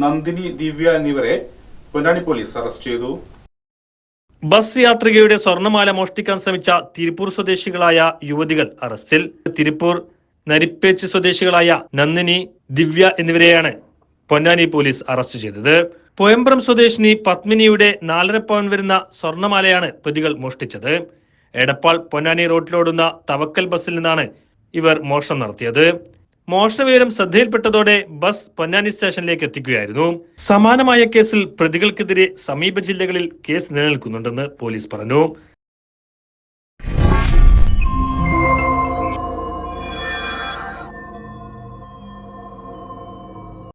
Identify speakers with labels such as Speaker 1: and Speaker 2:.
Speaker 1: നന്ദിനി ദിവ്യ എന്നിവരെ Ponnani police arrest ചെയ്തു.
Speaker 2: Bus യാത്രികയുടെ സ്വർണമാല മോഷ്ടിക്കാൻ ശ്രമിച്ച തിരുപ്പൂർ സ്വദേശികളായ യുവതികൾ അറസ്റ്റിൽ. തിരുപ്പൂർ നരിപ്പേച്ച് സ്വദേശികളായ നന്ദിനി ദിവ്യ എന്നിവരെയാണ് പൊന്നാനി പോലീസ് അറസ്റ്റ് ചെയ്തത്. പോയമ്പ്രം സ്വദേശിനി പത്മിനിയുടെ നാലര പവൻ വരുന്ന സ്വർണമാലയാണ് പ്രതികൾ മോഷ്ടിച്ചത്. എടപ്പാൾ പൊന്നാനി റോഡിലോടുന്ന തവക്കൽ ബസ്സിൽ നിന്നാണ് ഇവർ മോഷണം നടത്തിയത്. മോഷണവിവരം ശ്രദ്ധയിൽപ്പെട്ടതോടെ ബസ് പൊന്നാനി സ്റ്റേഷനിലേക്ക് എത്തിക്കുകയായിരുന്നു. സമാനമായ കേസിൽ പ്രതികൾക്കെതിരെ സമീപ ജില്ലകളിൽ കേസ് നിലനിൽക്കുന്നുണ്ടെന്ന് പോലീസ് പറഞ്ഞു.